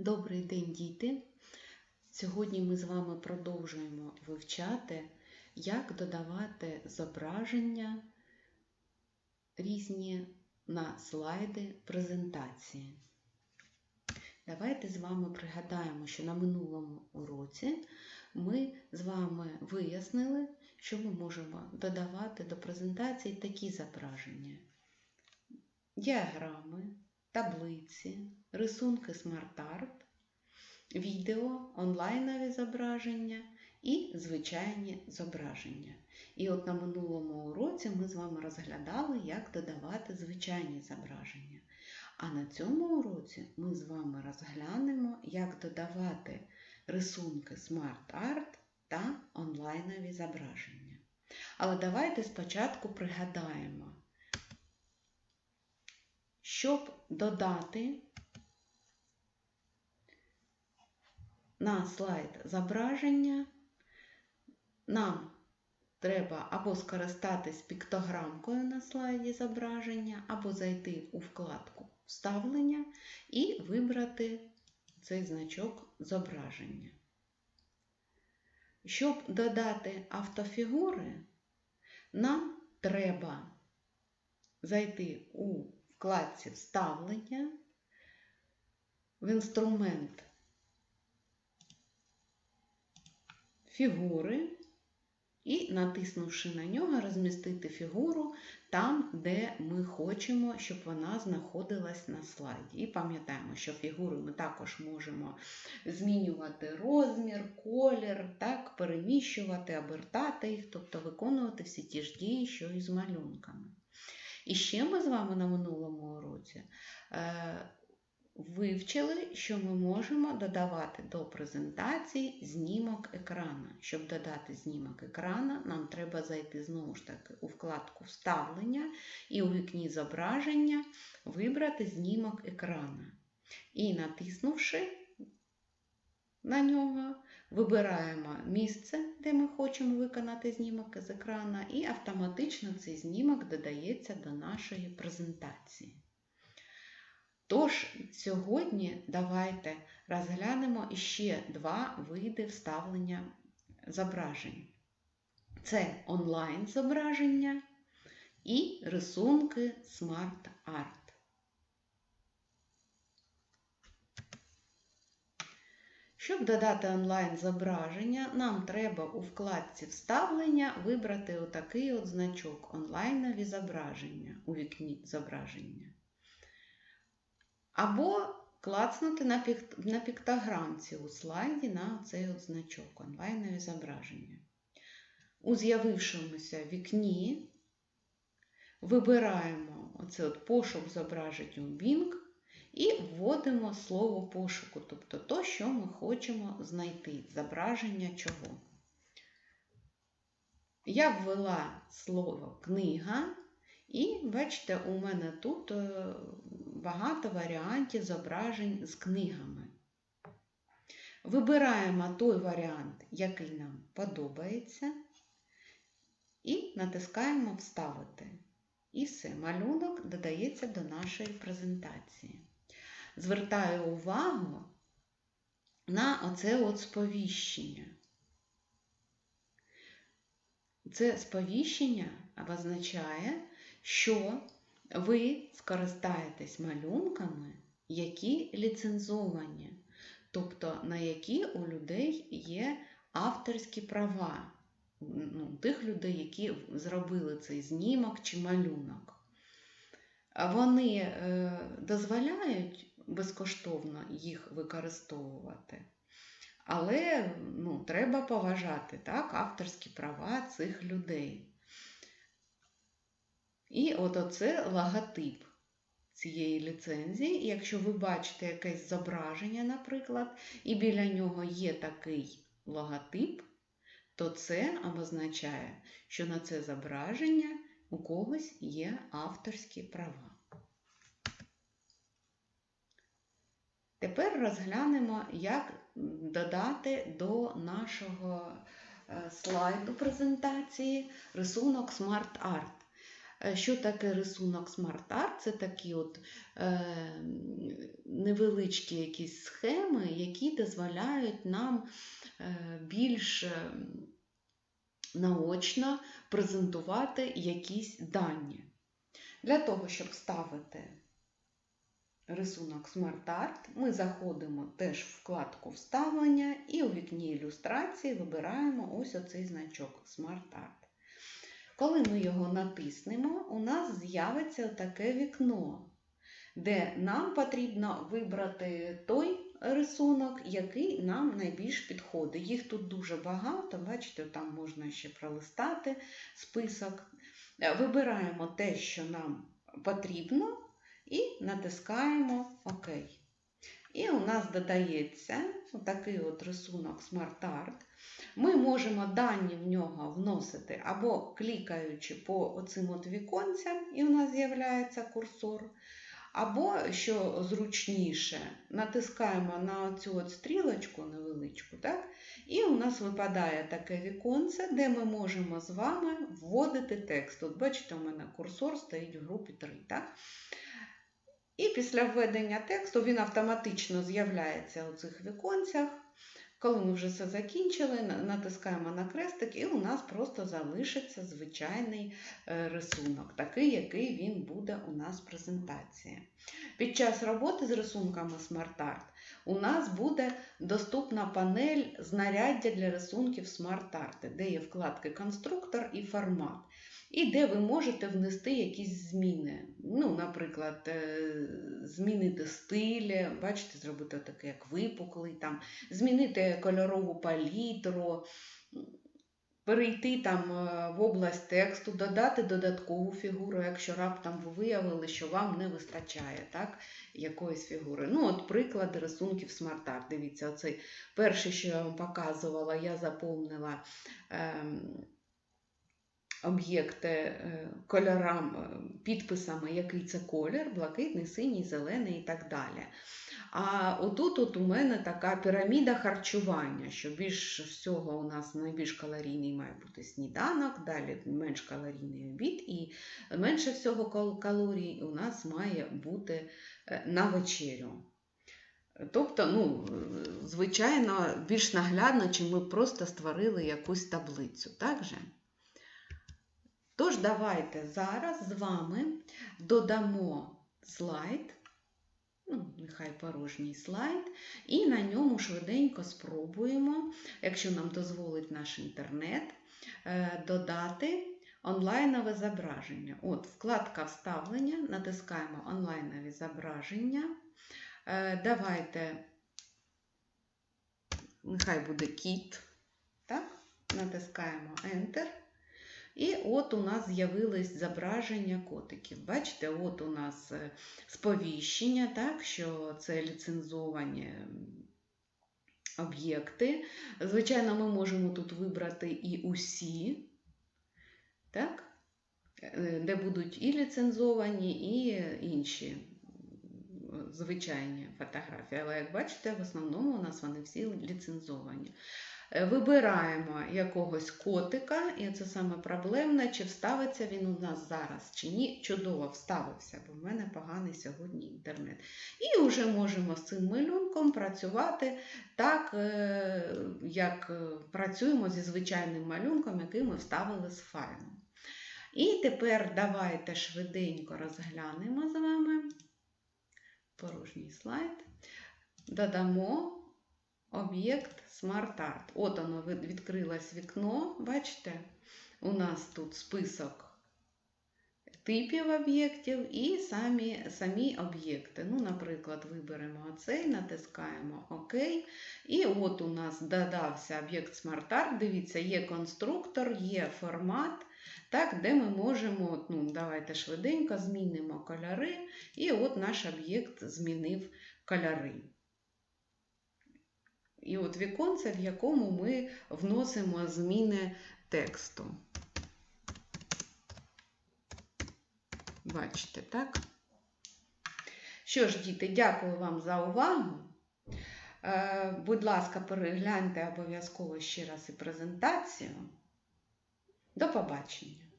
Добрий день, діти! Сьогодні ми з вами продовжуємо вивчати, як додавати зображення різні на слайди презентації. Давайте з вами пригадаємо, що на минулому уроці ми з вами вияснили, що ми можемо додавати до презентації такі зображення: діаграми, таблиці, рисунки смарт-арт, відео, онлайнові зображення і звичайні зображення. І от на минулому уроці ми з вами розглядали, як додавати звичайні зображення. А на цьому уроці ми з вами розглянемо, як додавати рисунки смарт-арт та онлайнові зображення. Але давайте спочатку пригадаємо, щоб додати на слайд зображення, нам треба або скористатись піктограмкою на слайді зображення, або зайти у вкладку Вставлення і вибрати цей значок зображення. Щоб додати автофігури, нам треба зайти у вкладці Вставлення, в інструмент фігури і, натиснувши на нього, розмістити фігуру там, де ми хочемо, щоб вона знаходилась на слайді. І пам'ятаємо, що фігури ми також можемо змінювати розмір, колір, так, переміщувати, обертати їх, тобто виконувати всі ті ж дії, що і з малюнками. І ще ми з вами на минулому уроці е, вивчили, що ми можемо додавати до презентації знімок екрана. Щоб додати знімок екрана, нам треба зайти знову ж таки у вкладку Вставлення і у вікні зображення вибрати знімок екрана. І натиснувши на нього, вибираємо місце, де ми хочемо виконати знімок з екрана, і автоматично цей знімок додається до нашої презентації. Тож, сьогодні давайте розглянемо іще два види вставлення зображень. Це онлайн зображення і рисунки Smart Art. Щоб додати онлайн зображення, нам треба у вкладці Вставлення вибрати отакий от значок онлайнові зображення у вікні зображення. Або клацнути на, пік... на піктограмці у слайді на цей от значок онлайнові зображення. У з'явившомуся вікні вибираємо оце от пошук зображень у Bing і вводимо слово пошуку, тобто то, що ми хочемо знайти, зображення чого. Я ввела слово книга, і бачите, у мене тут багато варіантів зображень з книгами. Вибираємо той варіант, який нам подобається, і натискаємо Вставити. І все, малюнок додається до нашої презентації. Звертаю увагу на оце от сповіщення. Це сповіщення означає, що ви скористаєтесь малюнками, які ліцензовані, тобто на які у людей є авторські права, ну, тих людей, які зробили цей знімок чи малюнок. Вони е, дозволяють безкоштовно їх використовувати. Але ну, треба поважати так, авторські права цих людей. І от оце логотип цієї ліцензії. Якщо ви бачите якесь зображення, наприклад, і біля нього є такий логотип, то це означає, що на це зображення у когось є авторські права. Тепер розглянемо, як додати до нашого слайду презентації рисунок. Е, Що таке рисунок SmartArt? Це такі от е, невеличкі якісь схеми, які дозволяють нам е, більш е, наочно презентувати якісь дані. Для того, щоб вставити рисунок SmartArt, ми заходимо теж в вкладку Вставлення і у вікні ілюстрації вибираємо ось оцей значок SmartArt. Коли ми його натиснемо, у нас з'явиться таке вікно, де нам потрібно вибрати той рисунок, який нам найбільш підходить. Їх тут дуже багато, бачите, там можна ще пролистати список. Вибираємо те, що нам потрібно, і натискаємо ОК. І у нас додається такий от рисунок SmartArt. Ми можемо дані в нього вносити або клікаючи по оцим от віконцям, і у нас з'являється курсор. Або, що зручніше, натискаємо на цю стрілочку невеличку, так? і у нас випадає таке віконце, де ми можемо з вами вводити текст. От бачите, у мене курсор стоїть в групі 3. Так? І після введення тексту він автоматично з'являється у цих віконцях. Коли ми вже все закінчили, натискаємо на крестик, і у нас просто залишиться звичайний рисунок, такий, який він буде у нас в презентації. Під час роботи з рисунками SmartArt у нас буде доступна панель знаряддя для рисунків SmartArt, де є вкладки Конструктор і формат. І де ви можете внести якісь зміни. Ну, Наприклад, змінити стиль, бачите, зробити таке, як випуклий, там, змінити кольорову палітру, перейти там в область тексту, додати додаткову фігуру, якщо раптом ви виявили, що вам не вистачає так, якоїсь фігури. Ну, от Приклади рисунків SmartArt. Дивіться, оцей перший, що я вам показувала, я заповнила. Ем, об'єкти кольорам, підписами, який це колір, блакитний, синій, зелений і так далі. А отут от у мене така піраміда харчування, що більш всього у нас найбільш калорійний має бути сніданок, далі менш калорійний обід, і менше всього калорій у нас має бути на вечерю. Тобто, ну, звичайно, більш наглядно, чим ми просто створили якусь таблицю. так же? Тож, давайте зараз з вами додамо слайд, ну, нехай порожній слайд, і на ньому швиденько спробуємо, якщо нам дозволить наш інтернет, додати онлайнове зображення. От, вкладка вставлення, натискаємо онлайнові зображення. Давайте, нехай буде кіт, так? натискаємо Enter. І от у нас з'явились зображення котиків. Бачите, от у нас сповіщення, так, що це ліцензовані об'єкти. Звичайно, ми можемо тут вибрати і усі, так, де будуть і ліцензовані, і інші звичайні фотографії. Але, як бачите, в основному у нас вони всі ліцензовані. Вибираємо якогось котика, і це саме проблемне, чи вставиться він у нас зараз, чи ні. Чудово вставився, бо в мене поганий сьогодні інтернет. І вже можемо з цим малюнком працювати так, як працюємо зі звичайним малюнком, який ми вставили з файлом. І тепер давайте швиденько розглянемо з вами порожній слайд, додамо об'єкт SmartArt. От воно відкрилось вікно, бачите, у нас тут список типів об'єктів і самі самі об'єкти. Ну, Наприклад, виберемо оцей, натискаємо ОК. І от у нас додався об'єкт SmartArt. Дивіться, є конструктор, є формат, так, де ми можемо, ну, давайте швиденько змінимо кольори, і от наш об'єкт змінив кольори. І от віконце, в якому ми вносимо зміни тексту. Бачите, так? Що ж, діти, дякую вам за увагу. Будь ласка, перегляньте обов'язково ще раз і презентацію. До побачення!